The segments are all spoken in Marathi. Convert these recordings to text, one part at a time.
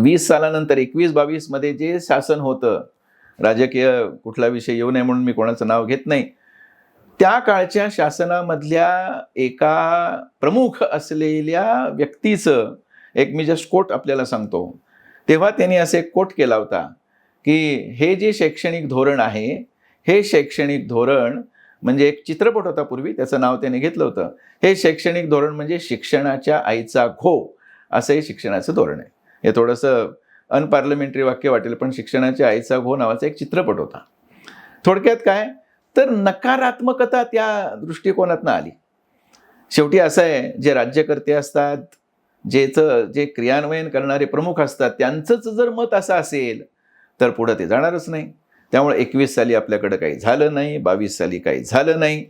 वीस सालानंतर एकवीस बावीसमध्ये जे शासन होतं राजकीय कुठला विषय येऊ नये म्हणून मी कोणाचं नाव घेत नाही त्या काळच्या शासनामधल्या एका प्रमुख असलेल्या व्यक्तीचं एक मी जस्ट कोट आपल्याला सांगतो. तेव्हा त्यांनी असे एक कोट केला होता की हे जे शैक्षणिक धोरण आहे हे शैक्षणिक धोरण म्हणजे एक चित्रपट होता पूर्वी त्याचं नाव त्याने घेतलं होतं. हे शैक्षणिक धोरण म्हणजे शिक्षणाच्या आईचा घो असं हे शिक्षणाचं धोरण आहे. हे थोडंसं अनपार्लमेंटरी वाक्य वाटेल पण शिक्षणाच्या आईचा घो नावाचा एक चित्रपट होता. थोडक्यात काय? तर नकारात्मकता त्या दृष्टिकोनातनं आली. शेवटी असं आहे जे राज्यकर्ते असतात जेचं जे क्रियान्वयन करणारे प्रमुख असतात त्यांचंच जर मत असं असेल तर पुढं ते जाणारच नाही. त्यामुळे एकवीस साली आपल्याकडं काही झालं नाही बावीस साली काही झालं नाही.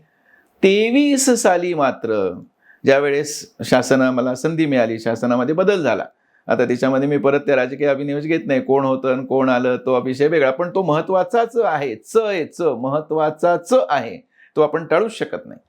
तेवीस साली मात्र ज्यावेळेस शासना मला संधी मिळाली शासनामध्ये बदल झाला. आता त्याच्यामध्ये मी परत ते राजकीय अभिनिवेश घेत नाही. कोण होतं आणि कोण आलं तो अभिषेक वेगळा पण तो महत्वाचाच आहे. च आहे च महत्वाचाच आहे. तो आपण टाळूच शकत नाही.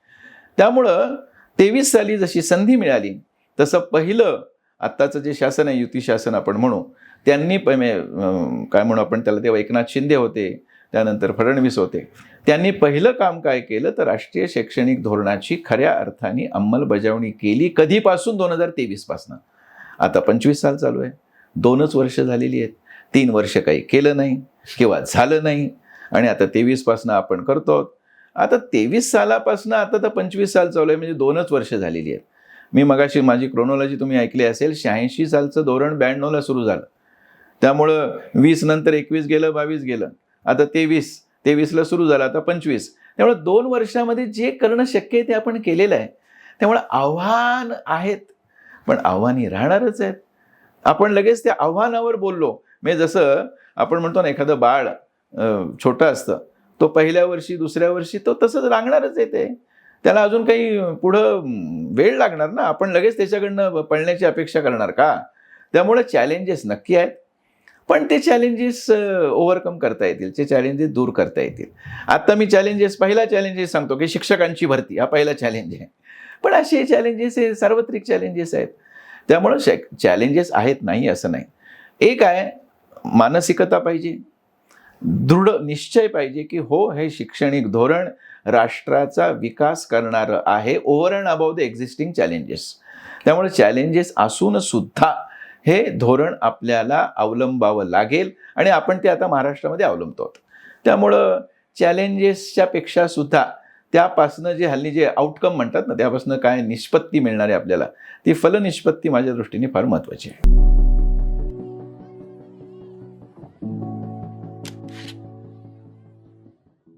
त्यामुळं तेवीस साली जशी संधी मिळाली तसं पहिलं आत्ताचं जे शासन आहे युती शासन आपण म्हणू त्यांनी प- काय म्हणू आपण त्याला तेव्हा एकनाथ शिंदे होते त्यानंतर फडणवीस होते. त्यांनी पहिलं काम काय केलं तर राष्ट्रीय शैक्षणिक धोरणाची खऱ्या अर्थाने अंमलबजावणी केली कधीपासून? दोन हजार तेवीसपासनं आता पंचवीस साल चालू आहे. दोनच वर्ष झालेली आहेत. तीन वर्ष काही केलं नाही किंवा झालं नाही. आणि आता तेवीसपासनं आपण करतो आहोत. आता तेवीस सालापासनं आता तर पंचवीस साल चालू आहे म्हणजे दोनच वर्ष झालेली आहेत. मी मगाशी माझी क्रोनॉलॉजी तुम्ही ऐकली असेल शहाऐंशी सालचं धोरण ब्याण्णवला सुरू झालं. त्यामुळं वीस नंतर एकवीस गेलं बावीस गेलं. आता तेवीस तेवीसला सुरू झालं आता पंचवीस. त्यामुळे दोन वर्षामध्ये जे करणं शक्य आहे ते आपण केलेलं आहे. त्यामुळे आव्हान आहेत. पण आव्हाने राहणारच आहेत. आपण लगेच त्या आव्हानावर बोललो. म्हणजे जसं आपण म्हणतो ना एखादं बाळ छोटं असतं तो पहिल्या वर्षी दुसऱ्या वर्षी तो तसंच रांगणारच येते त्याला अजून काही पुढं वेळ लागणार ना? आपण लगेच त्याच्याकडनं पळण्याची अपेक्षा करणार का? त्यामुळे चॅलेंजेस नक्की आहेत. पण ते चॅलेंजेस ओव्हरकम करता येतील. ते चॅलेंजेस दूर करता येतील. आत्ता मी चॅलेंजेस पहिला चॅलेंजेस सांगतो की शिक्षकांची भरती. हा पहिला चॅलेंज आहे. पण असे चॅलेंजेस हे सार्वत्रिक चॅलेंजेस आहेत. त्यामुळं शे चॅलेंजेस आहेत नाही असं नाही. एक आहे मानसिकता पाहिजे. दृढ निश्चय पाहिजे की हो हे शैक्षणिक धोरण राष्ट्राचा विकास करणारं आहे over and above the existing challenges त्यामुळे चॅलेंजेस असूनसुद्धा हे धोरण आपल्याला अवलंबावं लागेल आणि आपण ते आता महाराष्ट्रामध्ये अवलंबतो आहोत. त्यामुळं चॅलेंजेसच्या पेक्षा सुद्धा त्यापासनं जे हल्ली जे आउटकम म्हणतात ना त्यापासून काय निष्पत्ती मिळणार आहे आपल्याला ती फलनिष्पत्ती माझ्या दृष्टीने फार महत्त्वाची आहे.